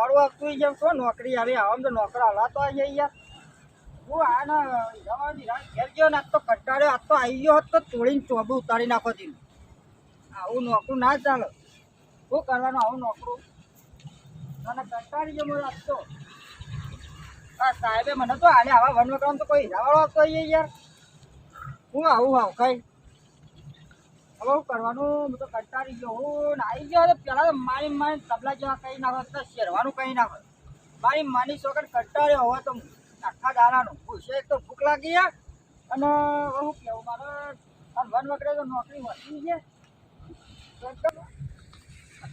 હિરાવાળું આપતું જેમ તો નોકરી આવે આમ તો નોકરા હલા તો આવી યાર. હું આ ના રાત ઘેર ગયો ને, આજ તો કંટાળ્યો, આજ તો આવી ગયો હોત તો તોડીને ચોબું ઉતારી નાખો તી આવું નોકરું ના ચાલે. શું કરવાનું આવું નોકરું? મને કંટાળી ગયો મારો આજ તો. આ સાહેબે મને તો આને આવા વનવકરામ તો કોઈ હિરાવાળો જાય યાર. હું આવું આવું કઈ હવે હું કરવાનું હું તો કંટાળી ગયો. હું આવી ગયો તો તો મારી મારી તબલા જેવા કઈ ના હોય શેરવાનું કંઈ ના હોય. મારી માની છોકર કંટાળ્યો હોય તો આખા દાડાનું. પૂછે એક તો ભૂખ લાગી યાર. અને હવે શું કેવું મારે વન વગેરે તો નોકરી વધી છે.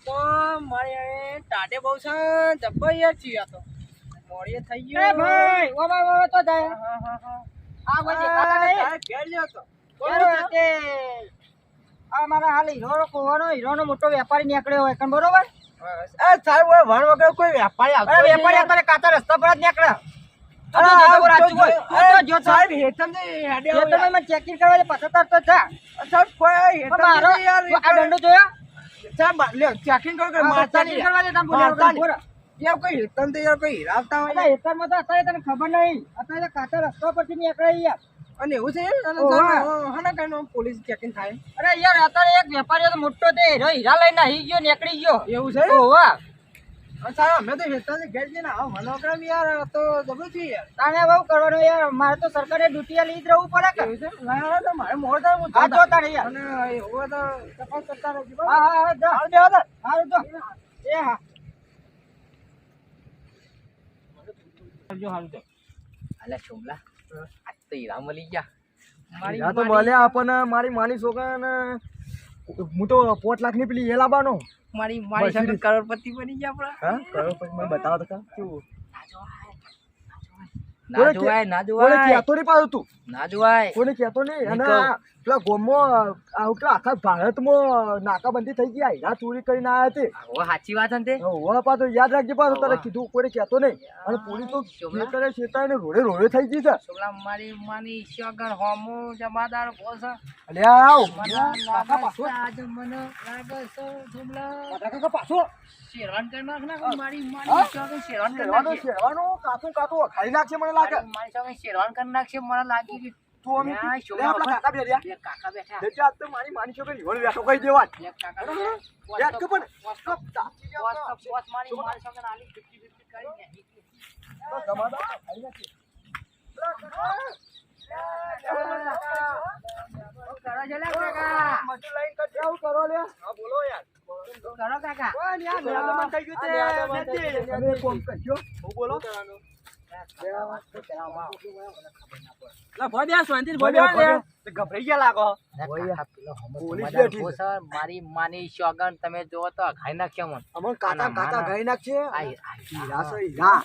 તો મારે ટાટે બહુ છે જબ્બર યાર છીએ તો. મોડીએ થઈ ગયો. ભાઈ ઓ ભાઈ તો જાય. હા, હા, હા. આ ઘેર ગયો તો. તે આ મારા હાલ હીરો કોવાનો હીરોનો મોટો વેપારી નીકળ્યો હોય કણ બરોબર? એ ઓય વણ વગર કોઈ વેપારી આવતો વેપારી. અત્યારે કાચા રસ્તા પર જ નીકળે. ખબર નહીં. અત્યારે કાચા રસ્તા પરથી નીકળે યાર. અને એવું છે? અને ઓહો. જાણે, હના કાંઈનો પોલીસ ચેકિંગ થાય. અરે યાર અત્યારે એક વેપારી હતો મોટો તે હીરો હીરા લઈને આવી ગયો નીકળી ગયો. એવું છે? ઓવા અને અમે તો ને ઘેર જઈને આવો. મનોક્રમ યાર તો જબરું છે યાર. તાણે બહુ કરવાનું યાર. મારે તો સરકારે ડ્યુટી લઈ જ રહેવું પડે કે? તો મારે થાય હું તાણે યાર. અને એવું તો તપાસ કરતા રહેજો હા. હા હા જા. હાલ બે હાલ. હારું જો. એ હા. અલે આજ તો હીરા મળી ગયા. હીરા તો મળ્યા આપણને મારી માની છોકરાને હું તો પોચ લાખની પેલી એ લાવવાનો મારી મારી સાથે કરોડપતિ બની ગયા આપણા. હા કયો મને બતાવો તો કેવું? ના જોવાય ના કોને કહેતો નહીં પાછું તું? ના જોવાય. કોને કહેતો નહીં? અને પેલા ગોમમાં આવું પેલા આખા ભારતમાં નાકાબંધી થઈ ગયા હીરા ચોરી કરીને આવ્યા તે. હવે સાચી વાત પાછો હવે પાછું યાદ રાખજે પાછો તારે કીધું કોઈને કહેતો નહીં. અને પોલીસ તો છેતાય ને રોડે રોડે થઈ ગઈ છે. સોમલા મારી માની ઈશ્વર હોમો જમાદાર બોસ અલે આવ. મને કાકા પાછો આજ મને લાગે છે સોમલા કાકા પાછો શેરવાન કરી નાખ ના મારી માની? ઈશ્વર શેરવાન કરી નાખશે શેરવાનો કાતું કાતું ખાઈ નાખશે મને લાગે. મારી શેરવાન કરી નાખશે મને લાગી તું અમે ન્યાય લે શોભના આપણા કાકા બે બે કાકા બેઠા એટલે આજ તો મારી માની છોકરી હોળ બેઠો કહી દેવા બે કાકા યાદ કે પણ કપ ચાચી ગયા બોસ મારી મારી સાથે આલી ફિફ્ટી ફિફ્ટી કરી ને તો કાકા લાઈન કરજે, આવું કરો લે. હા, બોલો યાર. કરો કાકા કોઈ નહીં, આ થઈ ગયું તે. બેસી. તમે કરજો. બોલો. તે ગભરાઈ ગયા લાગો. પોલીસ બેઠી છે. સર મારી માની તમે જો તો ખાઈ નાખ્યો મન અમર કાકા ના, ના, કાકા ના. નાખશે હીરા છે હીરા.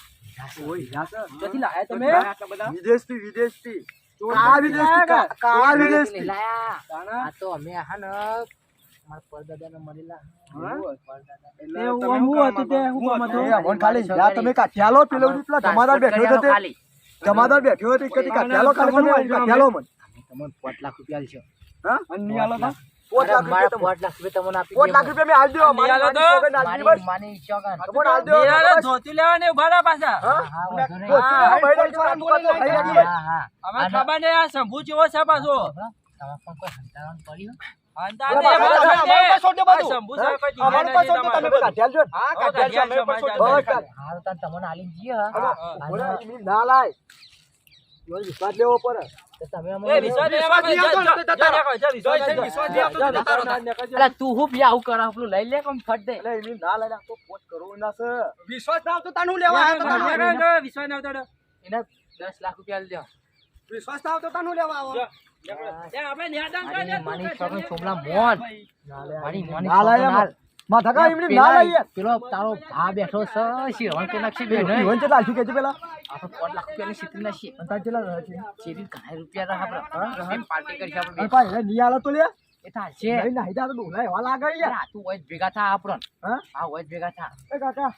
ઓય હીરા છે. ક્યાંથી લાયા તમે? વિદેશથી વિદેશથી. કા વિદેશથી કા- કા વિદેશથી. લાયા. આ તો અમે હા ને જમાદાર બેઠો હતો કદી કાઢ્યા ખાલી તમે કાઢ્યા મને. તમને પાંચ લાખ રૂપિયા આલશો. હા? પોચ અરે લાખ મારા રૂપિયા પાંચ લાખ રૂપિયા તમને આપી પોચ લાખ દઈએ રૂપિયા મેં આલ દો. મારી માની સોગંદ આલ દી બસ. મારી માની સોગન તમને આલ દો? બસ. ધોતી લેવાને ઊભા પાછા. હા? હા, વાંધો નહીં. તો તું આ બૈરા છોકરા તું કાતો ખાઈ નાખી. હા, હા. અમે અને- ખબર નહીં આ શંભુ જેવો છે પાછો. વિશ્વાસ લેવો પડે. તો હું બી આવું કરા પેલું લઈ લે કમ ફટ દે? ના લઈ આ પોસ્ટ પોચ ના છે. વિશ્વાસ ના આવતો તાનું લેવા લેવા વિશ્વાસ ના આવતો એને દસ લાખ રૂપિયા આલી દો. વિશ્વાસ આવતો તાનું લેવા આવો. આપણે પેલા તારો ભા બેઠો શિરવણ કે નાખી બે ને કેટલા આલ્યું કહેજે પેલા? આપણે પાંચ લાખ રૂપિયાની સીટી નાખીએ અને કેટલા રહે છે? ચેરી ઘણા રૂપિયા રહે આપણે પાર્ટી કરી આપણે અને બે. પાછી એને નહીં આલે તો લે. એ થાશે નહીં નાહી તો ડોલા એવા લાગે યાર. તું હોય ભેગા થા આપણને હા? હોય ભેગા થા એ કાકા,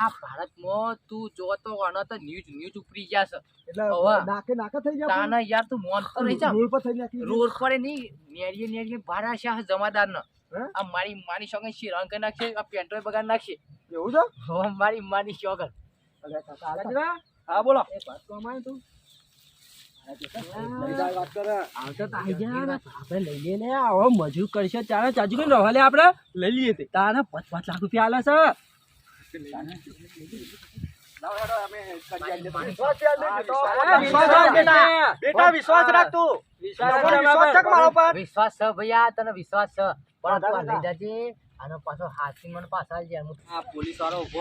આ ભારત મેં તો આખા જોતો આનો ન્યૂઝ ન્યૂઝ ઉપરી ગયા છે. એટલે હવે. નાકે નાકે થઈ જાય તાના યાર તું મોન તો રહી જા. પર થઈ નાખી રોડ પર નહીં નેરીએ નેરીએ બહાર આશા જમાદાર ન આ મારી માની સોગન રંગ કરી નાખશે આ પેટ્રોલ બગાડ નાખશે? એવું છે? હવે મારી માની. કચરા? હા બોલો. એક વાત તો અમારે તું. મજૂર કરશે ત્યારે ચાજુ કઈ રહે લે આપણે લઈ લઈએ તારે પાંચ પાંચ લાખ રૂપિયા આલે છે. વિશ્વાસ રાખ તું વિશ્વાસ છે આનો પાછો હાથી મને પાછા આ પોલીસ વાળો ઊભો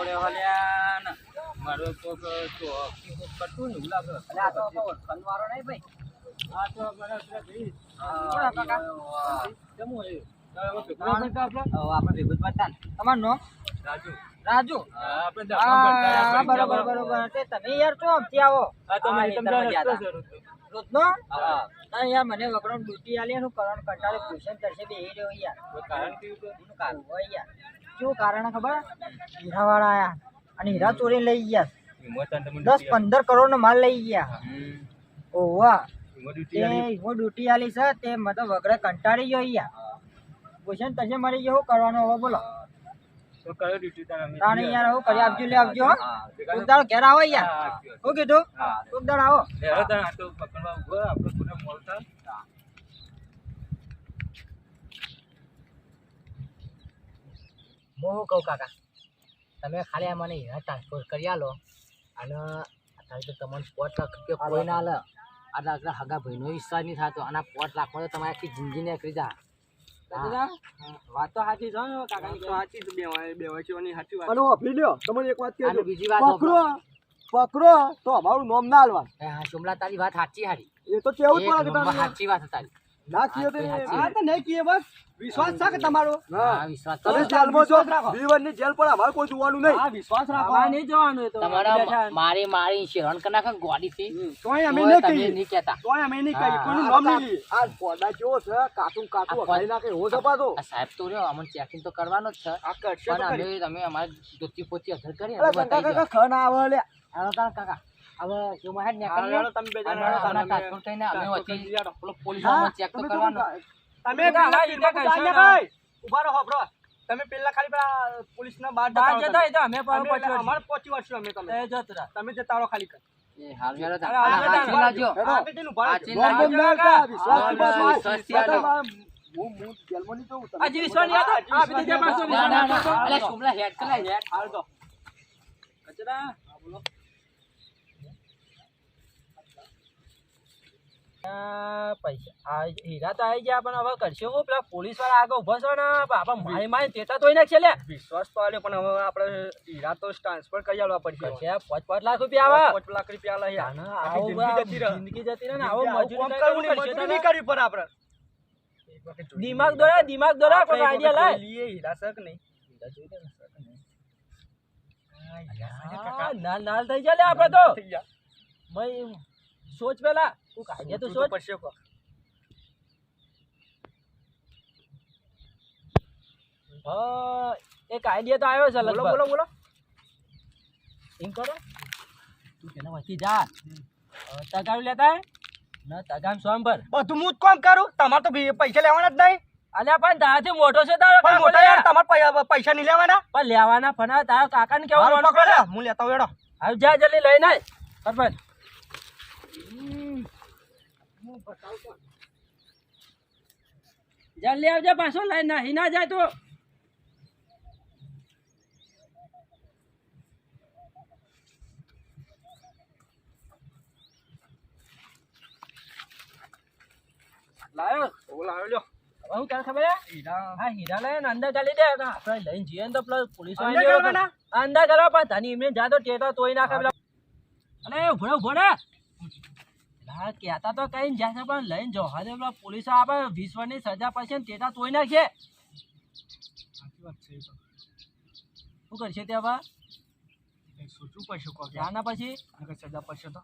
તમારું નામ? રાજુ રાજુ. હા, હા બરોબર બરોબર. તમે યાર શું આમથી આવો. હા, મને એ. રોજનો હા. યાર મને વગડો ડૂટી આલી શું કરવાનું કંટાળે ટ્યુશન કરશે બે રહ્યો યાર. કારણ કેવું કારણ હોય યાર? શું કારણ ખબર? હીરાવાળા આયા અને હીરા ચોરી લઈ ગયા. દસ પંદર કરોડ નો માલ લઈ ગયા. ઓવા. હિંમત તે આલી. છે તે મતલબ વગડે કંટાળી ગયો યાર. ક્વેશ્ચન તશે મારી ગયો શું કરવાનું હવે બોલો. તો કયો ડ્યુટી તારે અમે તાણે યાર હું કરી આપજો લે આપજો હો. હા, તે કાલે- કોક દાડો ઘેર આવો યાર હા, કીધું? કોક દાડો આવો. લે, હવે તારે આ પકડવા ઊભો, આપણે કોને મળતા? હું. કહું કાકા? તમે ખાલી મને હીરા ટ્રાન્સફર કરી આલો. અને અત્યારે તો તમને પોટ લાખ રૂપિયા કોઈ ના લે આ દાખલા હગા ભાઈનો વિશ્વાસ નહીં થતો. અને પોટ લાખમાં તો તમારે આખી જિંદગી નીકળી જા. દાદા, વાત તો સાચી છે તો સાચી બેવાય બેવાચીઓની સાચી વાત. અને વાપરી લ્યો તમને એક વાત કહેજો. બીજી વાત પકડો પકડો તો અમારું નામ ના હાલવાનું હા સોમલા તારી વાત સાચી હારી. એ તો કેવું જ પડે સાચી વાત છે તારી. ના કીયો તો આ તો નહીં કીએ બસ. વિશ્વાસ છે કે તમારો? હા વિશ્વાસ તો તમે. જેલમાં વિશ્વાસ રાખો. જેલ પર અમારે કોઈ જોવાનું નહીં. હા વિશ્વાસ રાખો. આ નહીં જવાનું એ તો. તમારા. મારી મારી શેરણ કા ગોડી થી તોય અમે નહીં તમે કહીએ. નહીં કહેતા. તોય અમે નહીં. કહીએ. કોઈનું નામ નહીં લી આ પોડા કેવો છે કાટું કાટું આ નાખે હો છે પાછો. સાહેબ તો રહ્યો અમને ચેકિંગ તો કરવાનો જ છે. આ કરશે પણ તો અમે. તમે અમારે ધોતી પોતી અધર કરી અરે કાકા કાકા ના આવે લે હાલો કાકા. હવે જો મહેર ને હાલો, હાલો, તમે બે જણા તમે ટ્રાન્સફર થઈને અમે કરી. પેલો પોલીસ હા, ચેક તો કરવાનો. તમે પેલા ને કરશો ભાઈ. ઊભા રહો બ્રો તમે પેલા ખાલી પેલા પોલીસના બહાર બાર બહાર રહો જતા તમે. અમે પર પહોંચી અમારે પહોંચી વળશું અમે તમે. એ જતરા તમે જે તારો ખાલી એ હાલ. હાલો. આ ના વિશ્વાસ. હું હું જેલમાં જઉં તમે આ આ આ પાછો ના ના ના. પાછો. હેડ કલા હેડ હાલ તો. કચરા. આ પૈસા હીરા તો આવી ગયા પણ હવે કરશે હું? પેલા પોલીસવાળા આગળ ઊભો છે ને? બાપા માય માય તેતા તોય નાખશે લે વિશ્વાસ તો પણ હવે આપણે હીરા તો ટ્રાન્સફર કરી આલવા પડશે કરશે પાંચ પાંચ લાખ રૂપિયા આવે? પાંચ લાખ રૂપિયા યાર. આવું જિંદગી જતી રહે. ને આવો મજૂરી કરવું પડે આપણે. દિમાગ દોરા દિમાગ દોરા કોઈ આઈડિયા લાય. હીરા છે નહીં. નાલ નાલ થઈ જાય આપણે તો. મય સોચ પેલા? તું કાઢ્યા તો સોચ પડશે કોક. હા, એક આઈડિયા તો આવ્યો છે બોલો બોલો બોલો. એમ કરો. તું તેના વચ્ચે જા. અ, તગારું લેતા. ને તગામ સોમ ભર. બધું હું જ કામ કરું? તમારે તો પૈસા લેવાના જ નહીં. અલ્યા પણ તારાથી મોટો છે તારો પણ કાકો યાર. તમારે પૈસા નહીં લેવાના? પણ લેવાના પણ તારા કાકાને કેવું હું લેતા આવું હેડો. હવે જા જલ્દી લઈને આય. સરપંચ જલ્દી આવજે પાછો લઈને નાહી ના જાય તો. લાયો. ઓ લાવ્યો લ્યો. હવે હું ક્યારે ખબર? હીરા. હા હીરા લઈને અંદર ચાલી દે. તો આપણે લઈને જઈએ તો પેલો પોલીસ અંદર કરવા પણ તને એમને જા તો ટેટા તોય નાખે પેલા અને ભણો રે, કહેતા તો કઈ જ્યાં છે પણ લઈને જો હવે પેલા પોલીસો આપણે વીસ વર્ષની સજા પછી ને તેટા તોડી નાખશે. સાચી વાત છે એ તો. શું કરશે તે હવે? સોચવું પડશે કોક ત્યાંના પછી? સજા પડશે તો.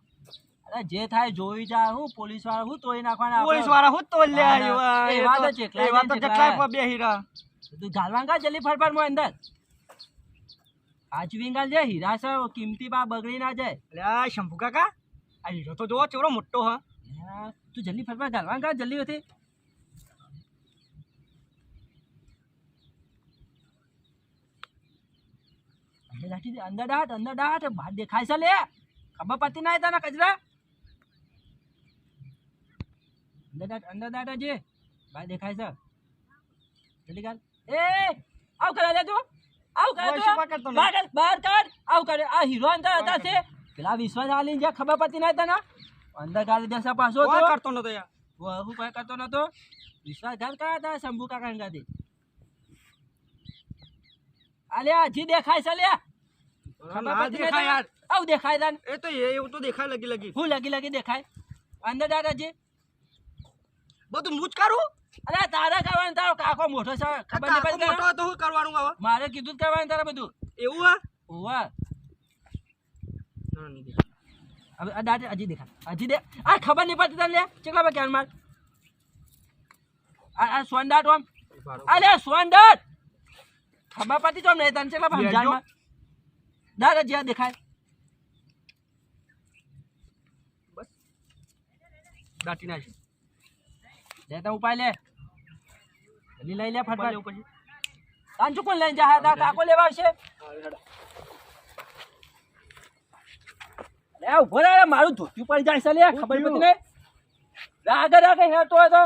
અરે જે થાય જોઈ જા હું પોલીસવાળા હું તોય નાખવાના પોલીસવાળા હું તો લે એ વાત છે એ વાત તો કેટલાય પર બે હીરા તું ગાલવાન કા જલ્દી ફરફર મો અંદર આજ વિંગાલ જે હીરા છે કિંમતી બા બગડી ના જાય. અલ્યા શંભુ કાકા આ હીરો તો જોવો ચેવડો મોટો હા. તું જલ્દી ફટફટ ગાલવાન કા જલ્દી હતી અંદર લાઠી અંદર ડાટ અંદર ડાટ બહાર દેખાય છે લે. ખબર પડતી ના તને કચરા? અંદર ડાટ અંદર ડાટ જે બહાર દેખાય છે. જલ્દી ગાલ. એ આવ કરે લે તું. આવ કરે તું. બહાર કાઢ. આવ કરે આ હીરો અંદર હતા છે. પેલા વિશ્વાસ આલી જે ખબર પડતી નહીં તને? અંધકાર ગાલી પાછો તો. કરતો નતો યાર. હું કઈ કરતો નતો? વિશ્વાસઘાત કયા હતા શંભુ કાકા ગાદી અલ્યા હજી દેખાય છે લ્યા ખબર ના પડતી નહીં દેખાય યાર. આવ દેખાય તને? એ તો એવું તો દેખાય લગી લગી. હું લગી લગી દેખાય? અંદર દાદાજી બધું હું જ કરું? અરે તારે કરવાનું તારો કાકો મોટો છે ખબર નહીં મોટો તને? હતો કરવાનું હવે મારે કીધું જ કરવાનું તારે બધું. એવું હા? ના, નહીં દેખાય. હવે આ હજી દેખાય. હજી દે આ ખબર નહીં પડતી તને? ચેકલા પર ક્યાં માર? આ સોનદાટ ઓમ. અરે સોનદાટ ખબર પડતી તો નહીં તને ચેકલા પર. સમજાય માર? દાદા જ્યાં દેખાય. દાટી નાખી લે તો ઉપાય લે. જલ્દી લઈ લે ફટફટ. તાન ચૂકું લઈને જા કાકો લેવા આવશે. લે ઊભો રહે મારું ધોતું પડી જાય છે લે ખબર પડતી નહીં રાગ રાગ હેરતો તો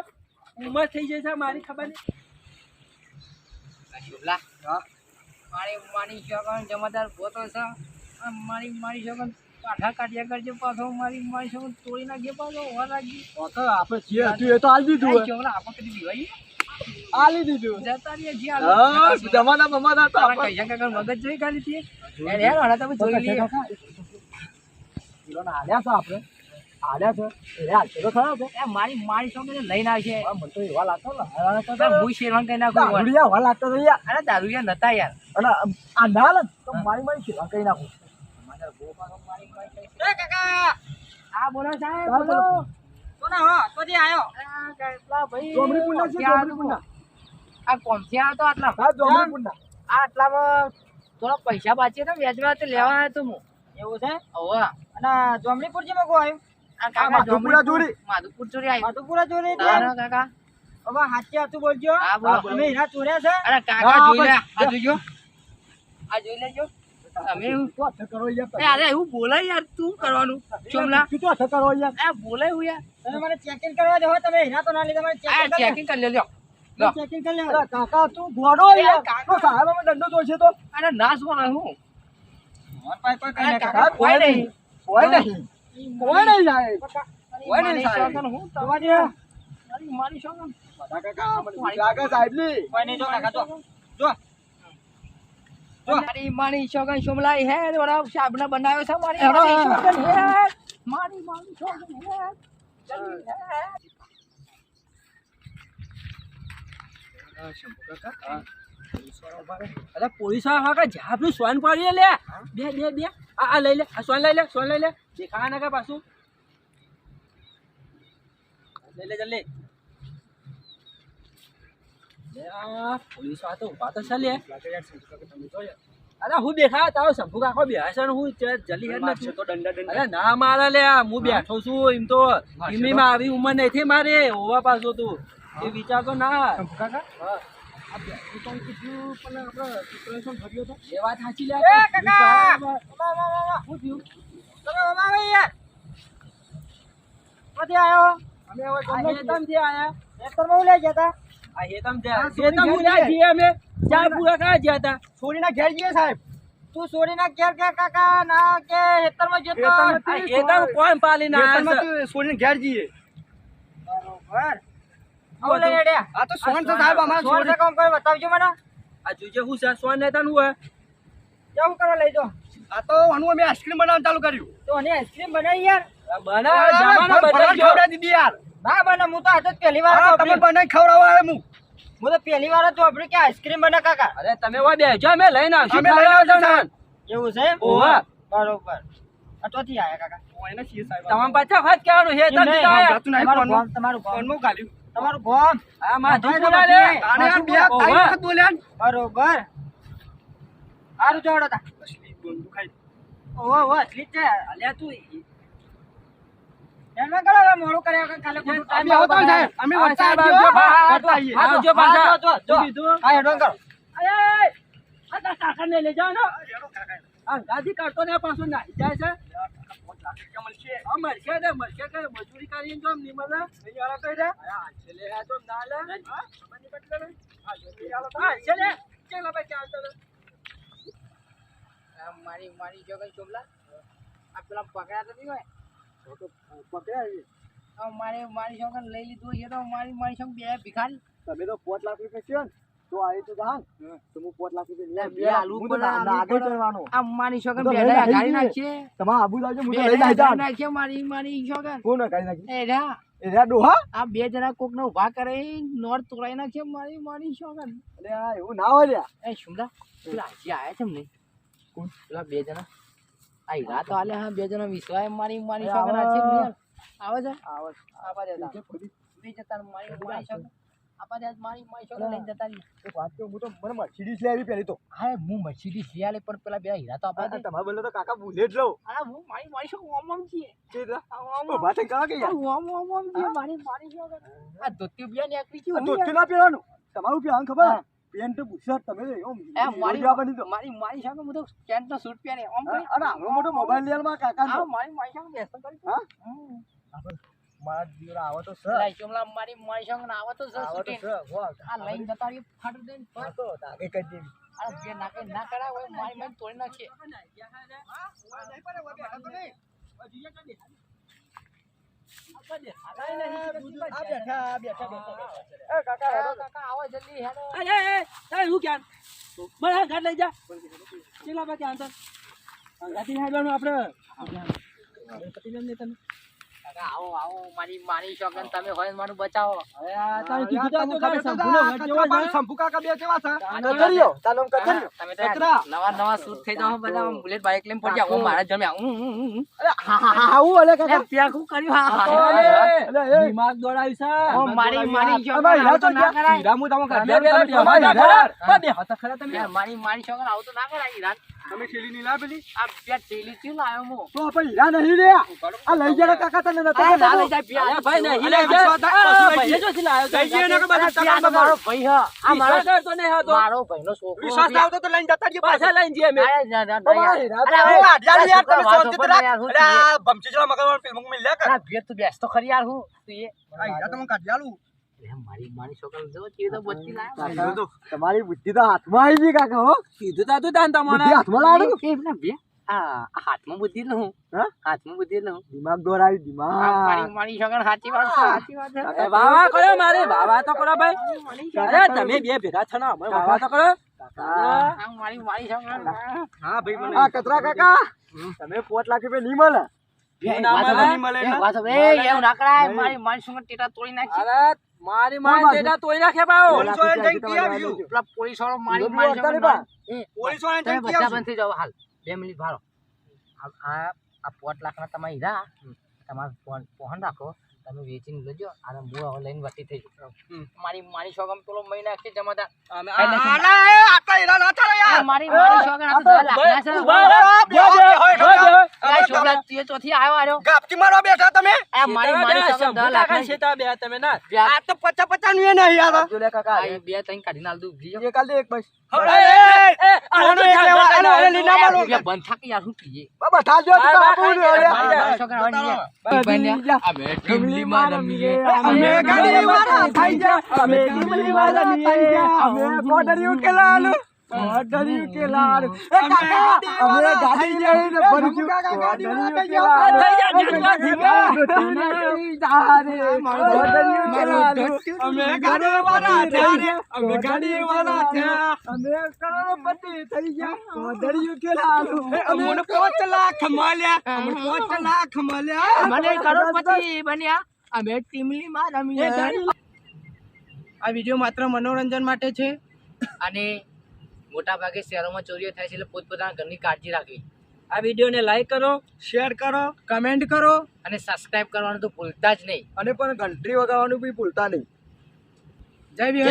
ઉંમર થઈ જાય છે મારી ખબર નહીં. મારી મારી શોગન જમાદાર ગોતો છે. મારી મારી શોગન કાઠા કાઢ્યા કરજો પાછો મારી મારી શોગન તોડી નાખજે પાછો ઓર રાખજે. તો આપણે જે હતું એ તો આલી દીધું આ આપણે કદી દીવાઈ આલી દીધું. જતા રહીએ જે હા જમાના બમાના તો તારા આપણે મગજ જોઈ ખાલી થી યાર યાર હણા તમે જોઈ લઈએ કિલોના આલ્યા છે આપણે? આલ્યા છે? એટલે હાલ તો ખરા છે? એ મારી મારી શોગન લઈને આવશે મને તો એવા લાગતો ને આ તો તો હું શેરવાન કઈ નાખું દારૂડિયા એવા લાગતો તો યાર. અરે દારૂ નતા યાર. અને આ ના લે તો મારી મારી શેરવાન કઈ નાખું. આ બોલો સાહેબ બોલો. કોને હો આયો? આ કેટલા ભાઈ. ચોમડી પુંડા છે ચોમડી પુંડા આ કોમથી આટલા? હા ચોમડી પુંડા આ આટલામાં થોડા પૈસા બાકી હતા વેચવા તે લેવા આવ્યો તો હું. એવું છે? હવે. અને જોમણીપુરજી માં કોઈ આવ્યું. આ કાકા માધુપુરા ચોરી. માધુપુર ચોરી આવી. માધુપુરા ચોરી કાકા. હવે હાચે હાચું બોલજો. હા, હીરા ચોર્યા છે. અરે કાકા જોઈ લે. આ જોઈજો આ જોઈ લેજો. તમે એવું તો હાથે કરો યાર એ અરે એવું બોલાય યાર. તું કરવાનું? ચોમલા. તું તો હાથે કરો યાર. એ બોલાય હું યાર. તમે મને ચેકિંગ કરવા દેવો તમે હીરા તો ના લીધા મને ચેકિંગ ચેકિંગ કરી લેજો. ચેકિંગ કરી લેવા કાકા તું ગોડો યાર. સાહેબ અમે દંડો જોશે તો. અરે ના શું હું કાકા. કાકા કોઈ નહીં. હોય નહીં હોય નહીં સાહેબ હોય નહીં સાહેબ હું તો- મારી મારી શોગન બધા કાકા મને લાગે સાહેબની કોઈ નહીં જો કાકા જો. જો. મારી મારી શોગન હે ઓરા સાબના બનાવ્યો છે મારી મારી શોગન હે. મારી મારી શોગન હે. જલ્દી હે. અરે પોલીસવાળા કાકા જાપનું સોન પાડીએ લે. બે બે બે. આ આ લઈ લે આ સોન લઈ લે સોન લઈ લે. દેખાવા ના કે પાછું. લઈ લે જલ્દી. પોલીસવાળા તો ઊભા તો છે અરે હું દેખા તારો શંભુ કાકો છે હું જલ્દી હેડ નથી. તો દંડા દંડા. અરે ના મારે લે હું બેઠો છું એમ તો. આવી ઉંમર નથી મારે. હોવા પાછો તું. એ વિચાર તો ના. કાકા? હા. એ વાત સાચી લે કાકા! વાહ, વાહ, વાહ, વાહ. શું થયું તમે ઓમાં આવી યાર ક્યાંથી આયો? અમે હવે આ હેતમથી આયા. ખેતરમાં હું લઈ ગયા તા? આ હેતમ આ હેતમ ઘેર. અમે પૂરા ગયા હતા છોડીના ઘેર જઈએ સાહેબ. તું છોડીના ઘેર કે કાકા? ના કે ખેતરમાં જતો? ખેતરમાં હેતમ કોણ પાલી ના છે? છોડીને ઘેર જઈએ. બરોબર. આવું લઈને અડ્યા આ તો સોન છે સાહેબ અમારા સોળ છોડી કામ કરી? બતાવજો મને. આ જોજે હું છે? સોન નેતા નું હે કેવું કરવા લઈ જો આ તો આનું અમે આઈસ્ક્રીમ બનાવવાનું ચાલુ કર્યું. તો આઈસ્ક્રીમ બનાવી યાર. બને જમાનો બદલાઈ ગયો. ના બને હું તો આજે પહેલી વાર તમે બને ખવડાવવા આવ્યો હું. હું તો પહેલી વાર જ વાપર્યું કે આઈસ્ક્રીમ બને કાકા. અરે તમે વા બેજો અમે લઈને આવશું. અમે લઈને આવશું, એવું છે એમ? બરોબર. આ ચોથી આયા કાકા. તમારે. તમારું ગામ. આ ભાઈ, લે. આને આ બે બોલ્યા બરોબર આરું જોડો તા ઓ ઓ અસલી છે અલ્યા તું ધ્યાનમાં કરો મોડું કર્યા કાલે time આવતા. સાહેબ, અમે વચ્ચે આવજો. હા, પાછા. જો, જો? હા, હેડો કરો. અરે આ લઈ ને ગાદી કાઢતો ને પાછો ના જાય છે હા, મળશે ને મળશે કે મજૂરી કરીને તો નહીં મળે નહીં વાળા કઈ દે હા, છેલ્લે આ તો ના લે હા, ખબર નહીં ને? હા, જલ્દી આલો. હા. ચલો ભાઈ, ચાલ. આ મારી મારી જો કઈ આ પેલા પકડ્યા તો નહીં હોય આ મારે મારી છોકરા લઈ લીધું છે તો મારી મારી છોકરા બે ભિખારી તમે તો પાંચ લાખ રૂપિયા છે ને તો આવી તો જાણ તો હું પાંચ લાખ રૂપિયા બે આલુ. કરવાનો આ મારી ગાડી આબુ લાવજો હું તો જાણ નાખશે મારી મારી છોકરા કોણ કાઢી નાખી? એ રહ્યા એ રહ્યા ડોહા? આ બે જણા કોક ને ઊભા કરે નોર તોડાઈ નાખશે મારી મારી શોગન. અરે આ એવું ના હોય લ્યા. એ પેલા હજી આયા છે ને કોણ? પેલા બે જણા. આ હીરા તો આલે હા બે જણા વિશ્વાય મારી મારી છોકરા આવે. છે આવે છે? આવે. આવા જતા મારી મારી છોકરા આપા દે મારી મારી છોકરા લઈને જતા રહી એક વાત કહું, હું તો મને મર્સિડીઝ લેવી પહેલી તો. હા હું મર્સિડીઝ શિયાળે પણ પેલા બે હીરા તો આપા આ દે. તમારા તો કાકા બુલેટ લઉં હા હું મારી છોકરા ઓમ ઓમ છીએ. કે ઓમ ઓમ ઊભા થઈને કે યાર ઓમ ઓમ ઓમ છીએ. મારી મારી આ ને ના તમારું પહેરવાનું ખબર. પેન્ટ પૂછ્યા તમે એ મારી બની તો. મારી મારી સામે હું તો કેન્ટ નો સૂટ પહેરે. ઓમ અને આવડો મોટો મોબાઈલ લેવામાં કાકા મારી મારી સામે કરી હા? મારા દીવડા આવો તો સર પેલા ચોમલા મારી મારી છોકરા આવો તો સર આવો તો સર વાહ આ લઈને જતા રહી ફાટું દઈને હા તો તાગે કરી દેવી. આ બે નાકે ના કરાય હોય મારી મારી તોડી નાખીએ આ બેઠા આ બેઠા બેઠા એ કાકા હેડો કાકા આવો જલ્દી હેડો. અરે, એ, એ, એ, હું. ક્યાં? બરાબર, ઘાટ લઈ જા. ચેલા બાકી આંતર. આ ગાડી હાલવાનું આપણે. આવો આવો મારી મારી છોકરા તમે હોય મારું બચાવો અરે, કીધું તો તમને હતું કે ખબર શંભુનો તો ઘર તા, જેવો કચરા છે. શંભુ કાકા બે કેવા છે આ કચરિયો તાનો તમે તો નવા નવા શૂટ થઈ જાવ બધા બુલેટ બાઇક લઈને પડી જાવ મારા જમ્યા હું હું હું હું. અરે હા હા હા આવું અલે કાકા કર્યું હા, તો. દિમાગ છે. ઓ, મારી મારી ના કરાય હીરા તમે કાઢી પેલા આપું, તમે બેહો હીરા. ખરા. બે હાથ ખરા તમે. મારી મારી છોકરા આવું તો ના કરાય હીરા તમે ખેલી ની લા પેલી આ બે થેલી થી લાયો હું તો આપણે હીરા નહીં રે આ લઈ ગયા કાકા તને નતો ના લઈ જાય ભાઈ નહીં, લઈ જા. વિશ્વાસ થાય, આ, કશું ભાઈ, જો થી લાયો છે. લઈ ને કે બધું અરે મારો ભાઈ હ આ મારો વિશ્વાસ કરતો નહીં હતો. મારો ભાઈનો છોકરો વિશ્વાસ આવતો તો લઈને જતા રહીએ પાછા લઈને જઈએ અમે. અરે, ના, ના, ના, તમારા યાર. હીરા અરે, તો હવે, આડિયાનું યાર, તમે છોકરા વાતો રાખ. અરે, ભમચી જેવા મગજવાળું film મિલ્યા કર. અરે, બે તું બેસતો ખરી યાર હું તું એ આ હીરા તમને કાઢી આલું. તમારી બુદ્ધિ તો હાથમાં આવી ગઈ કાકા હો. કીધું તા તું તાન તમારે. હાથમાં બે? આ હાથમાં બુદ્ધિ એટલે હું. હા? હાથમાં બુદ્ધિ લઉં દિમાગ દોરાવી દિમાગ. મારી મારી સાચી વાત સાચી વાત છે. વાહ કરો મારે. વાહ તો કરો ભાઈ. અરે તમે બે ભેગા થો ને અમે વાહ તો કરો કાકા. આ મારી મારી છોકરા હા ભાઈ આ કચરા કાકા. તમે કોટ લાખ રૂપિયા નહીં મળે બે ના મળે? ને? એવું ના કરાય. મારી મારી છોકરા ટેટા તોડી નાખી. અરે મારી મારી દેડા તોય નાખે બાઓ પોલીસ વાળાને જઈને કી આવ્યું. પેલા પોલીસ વાળો મારી મારી છોકરા એ, પોલીસ વાળાને તમે જઈને કહી બધા આવશું. બંધ હાલ બે મિનિટ ભારો આ આ આ પોટ લાખના તમારા હીરા તમારે ફોન ફોન રાખો. તમે વેચીને લેજો અને હું હવે લઈને વટી થઈ જઉં મારી મારી છોકરા પેલો મહિના છે જમાદાર મારી છે બે ચોથી આવ્યો આર્યો મારવા બેઠા તમે આ મારી મારી છોકરા દસ શંભુ છે. બે તમે ના આ તો પચાસ પચાસનું એ નહીં યાર આ એ બે ત્રણ કાઢી હાલ દઉં બીજો એક દે, બસ. બંધ થાકી યાર બાબા, થાજો તો આ ટીમલીમાં રમીએ અમે વાળા થઈ ગયા, અમે ટીમલી વાળા થઈ ગયા, અમે કોટરી ઉકેલાનું. કે લાડ. એ કાકા અમે ગાડી લઈને ફરશું. કોડરિયું કે લાડ. કોડરિયું કે લાડ. અમે ગાડી વાળા થયા. અમે ગાડી વાળા થયા. અમે કરોડપતિ થઈ ગયા. કોડરિયું કે લાડ. અમે પાંચ લાખ મળ્યા. અમે પાંચ લાખ મળ્યા. મને કરોડપતિ બન્યા. અમે ટીમલીમાં રમીએ આ વીડિયો માત્ર મનોરંજન માટે છે. અને મોટા ભાગે શહેરોમાં ચોરીઓ થાય છે એટલે પોતપોતાના ઘરની કાળજી રાખવી. આ વિડીયોને લાઈક કરો શેર કરો કમેન્ટ કરો. અને સબસ્ક્રાઇબ કરવાનું તો ભૂલતા જ નહીં. અને પણ ઘંટડી વગાડવાનું બી ભૂલતા નહીં. જય જય